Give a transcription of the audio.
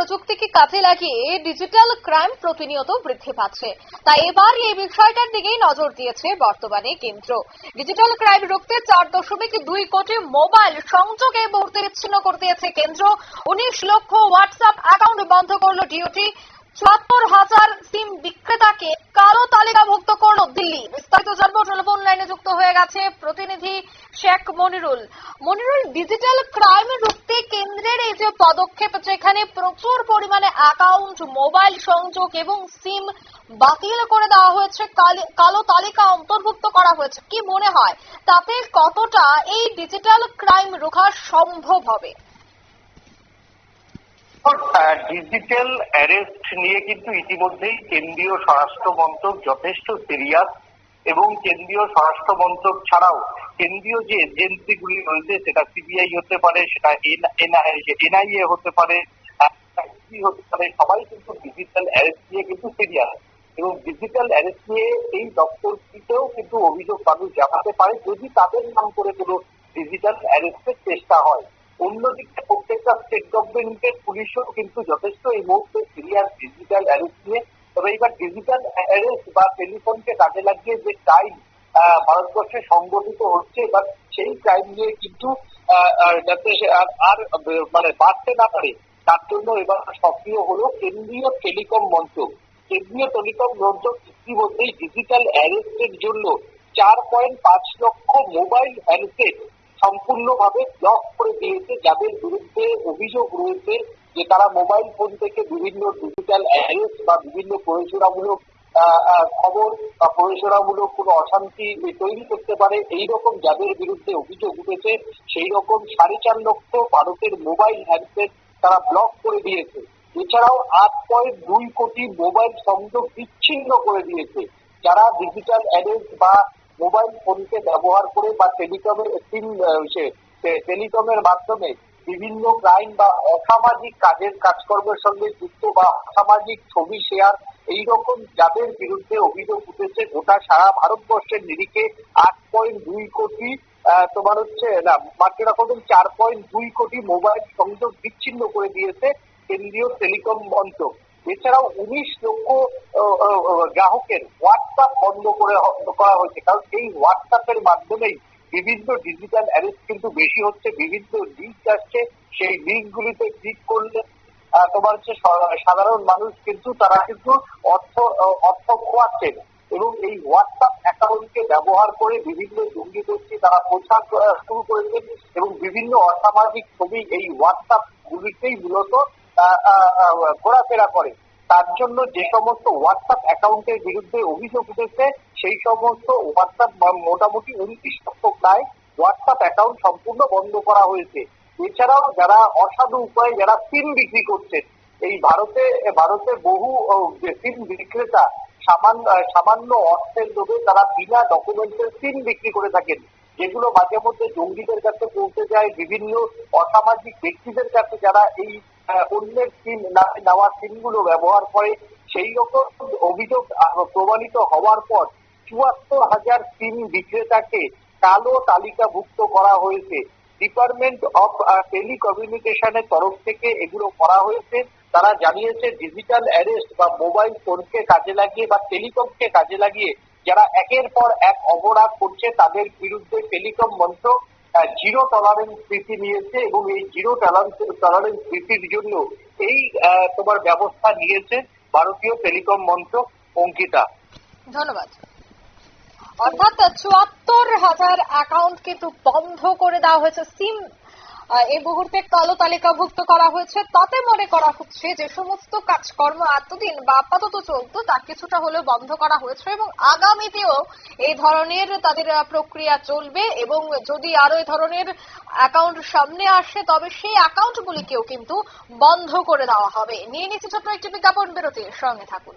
প্রযুক্তিকে কাজে লাগিয়ে ডিজিটাল ক্রাইম প্রতিনিয়ত বৃদ্ধি পাচ্ছে। তাই এবার এই বিষয়টার দিকেই নজর দিয়েছে বর্তমানে কেন্দ্র। ডিজিটাল ক্রাইম রুখতে চার দশমিক দুই কোটি মোবাইল সংযোগ এই মুহূর্তে বিচ্ছিন্ন করে দিয়েছে কেন্দ্র। উনিশ লক্ষ হোয়াটসঅ্যাপ অ্যাকাউন্ট বন্ধ করল ডিওটি। চুয়াত্তর হাজার সিম বিক্রেতাকে কালো তালিকাভুক্ত করল দিল্লি। বিস্তারিত জানব, টেলিফোন লাইনে যুক্ত হয়ে গেছে প্রতিনিধি শেখ মনিরুল। মনিরুল ডিজিটাল ক্রাইম রুখতে কেন্দ্রের এই যে পদক্ষেপ, যেখানে প্রচুর পরিমাণে অ্যাকাউন্ট মোবাইল সংযোগ এবং সিম বাতিল করে দেওয়া হয়েছে, কালি- কালো তালিকা অন্তর্ভুক্ত করা হয়েছে, কি মনে হয়? তাতে কতটা এই ডিজিটাল ক্রাইম রোখা সম্ভব হবে? ডিজিটাল অ্যারেস্ট নিয়ে কিন্তু ইতিমধ্যেই কেন্দ্রীয় স্বরাষ্ট্র মন্ত্রক যথেষ্ট সিরিয়াস এবং কেন্দ্রীয় স্বরাষ্ট্র মন্ত্রক ছাড়াও কেন্দ্রীয় যে এজেন্সিগুলি রয়েছে, সেটা সিবিআই হতে পারে, সেটা এনআইএ হতে পারে হতে পারে, সবাই কিন্তু ডিজিটাল অ্যারেস্ট নিয়ে কিন্তু সিরিয়াস এবং ডিজিটাল অ্যারেস্ট নিয়ে এই দপ্তরটিতেও কিন্তু অভিযোগ মানুষ জানাতে পারে, যদি তাদের নাম করে কোনো ডিজিটাল অ্যারেস্টের চেষ্টা হয়। অন্যদিকে গভর্নমেন্টের পুলিশও কিন্তু যথেষ্ট এই মুহূর্তে সিরিয়াস ডিজিটাল অ্যারেস্ট নিয়ে। তবে এবার ডিজিটাল অ্যারেস্ট বা টেলিফোনকে কাজে লাগিয়ে যে ক্রাইম ভারতবর্ষে সংগঠিত হচ্ছে, এবার সেই ক্রাইম নিয়ে কিন্তু যাতে আর মানে বাড়তে না পারে, তার জন্য এবার সক্রিয় হলো কেন্দ্রীয় টেলিকম মন্ত্রক কেন্দ্রীয় টেলিকম মন্ত্রক ইতিমধ্যেই ডিজিটাল অ্যারেস্টের জন্য চার পয়েন্ট পাঁচ লক্ষ মোবাইল হ্যান্ডসেট সম্পূর্ণভাবে ব্লক করে দিয়েছে, যাদের বিরুদ্ধে অভিযোগ রয়েছে যে তারা মোবাইল ফোন থেকে বিভিন্ন ডিজিটাল অ্যারেস্ট বা বিভিন্ন প্রয়োজনামূলক খবর বা প্রয়োজনামূলক কোনো অশান্তি তৈরি করতে পারে এই রকম যাদের বিরুদ্ধে অভিযোগ উঠেছে সেই রকম সাড়ে চার লক্ষ ভারতের মোবাইল হ্যান্ডসেট তারা ব্লক করে দিয়েছে। এছাড়াও আট পয়েন্ট দুই কোটি মোবাইল সংযোগ বিচ্ছিন্ন করে দিয়েছে। যারা ডিজিটাল অ্যারেস্ট বা মোবাইল ফোনকে ব্যবহার করে বা টেলিকমের টেলিকমের মাধ্যমে বিভিন্ন ক্রাইম বা অসামাজিক কাজের কাজকর্মের সঙ্গে যুক্ত বা অসামাজিক ছবি শেয়ার, এইরকম যাদের বিরুদ্ধে অভিযোগ উঠেছে, গোটা সারা ভারতবর্ষের নিরিখে আট পয়েন্ট দুই কোটি তোমার হচ্ছে, না, মাত্র রকম চার পয়েন্ট দুই কোটি মোবাইল সংযোগ বিচ্ছিন্ন করে দিয়েছে কেন্দ্রীয় টেলিকম মন্ত্রক এছাড়াও উনিশ লক্ষ গ্রাহকের হোয়াটসঅ্যাপ বন্ধ করে করা হয়েছে। কারণ এই হোয়াটসঅ্যাপের মাধ্যমেই বিভিন্ন ডিজিটাল অ্যারেস্ট কিন্তু বেশি হচ্ছে, বিভিন্ন লিঙ্ক আসছে। সেই লিঙ্কগুলিতে ক্লিক করলে তোমার হচ্ছে সাধারণ মানুষ কিন্তু তারা কিন্তু অর্থ অর্থ খোয়াচ্ছেন এবং এই হোয়াটসঅ্যাপ অ্যাকাউন্টকে ব্যবহার করে বিভিন্ন জঙ্গি গোষ্ঠী তারা প্রচার শুরু করেছেন এবং বিভিন্ন অসামাজিক ছবি এই হোয়াটসঅ্যাপ গুলিতেই মূলত ঘোরাফেরা করে। তার জন্য যে সমস্ত হোয়াটসঅ্যাপ অ্যাকাউন্টের বিরুদ্ধে অভিযোগ উঠেছে, সেই সমস্ত হোয়াটসঅ্যাপ মোটামুটি উনত্রিশ লক্ষ প্রায় হোয়াটসঅ্যাপ অ্যাকাউন্ট সম্পূর্ণ বন্ধ করা হয়েছে। এছাড়াও যারা অসাধু উপায়ে যারা সিম বিক্রি করছেন, এই ভারতে ভারতে বহু যে সিম বিক্রেতা, সামান্য সামান্য অর্থের লোভে তারা বিনা ডকুমেন্টের সিম বিক্রি করে থাকেন, যেগুলো মাঝে মধ্যে জঙ্গিদের কাছে পৌঁছে যায়। বিভিন্ন অসামাজিক ব্যক্তিদের কাছে যারা এই অন্যের সিম নেওয়া সিমগুলো ব্যবহার করে। সেই রকম অভিযোগ প্রমাণিত হওয়ার পর চুয়াত্তর হাজার সিম বিক্রেতাকে কালো তালিকাভুক্ত করা হয়েছে। ডিপার্টমেন্ট অফ টেলিকমিউনিকেশনের তরফ থেকে এগুলো করা হয়েছে। তারা জানিয়েছে, ডিজিটাল অ্যারেস্ট বা মোবাইল ফোনকে কাজে লাগিয়ে বা টেলিকমকে কাজে লাগিয়ে যারা একের পর এক অপরাধ করছে, তাদের বিরুদ্ধে টেলিকম মন্ত্রক জিরো টলারেন্স নীতি নিয়েছে এবং এই জিরো টলারেন্স নীতির জন্য এই তোমার ব্যবস্থা নিয়েছে ভারতীয় টেলিকম মন্ত্রক অঙ্কিতা। ধন্যবাদ। অর্থাৎ চুয়াত্তর হাজার অ্যাকাউন্ট কিন্তু বন্ধ করে দেওয়া হয়েছে। সিম এই মুহূর্তে কালো তালিকাভুক্ত করা হয়েছে। তাতে মনে করা হচ্ছে যে সমস্ত কাজকর্ম এতদিন বা আপাতত চলতো, তা কিছুটা হলেও বন্ধ করা হয়েছে এবং আগামীতেও এই ধরনের তাদের প্রক্রিয়া চলবে এবং যদি আরও এই ধরনের অ্যাকাউন্ট সামনে আসে, তবে সেই অ্যাকাউন্টগুলিকেও কিন্তু বন্ধ করে দেওয়া হবে। নিয়ে নিচ্ছে ছোট্ট একটি বিজ্ঞাপন, বিরতির সঙ্গে থাকুন।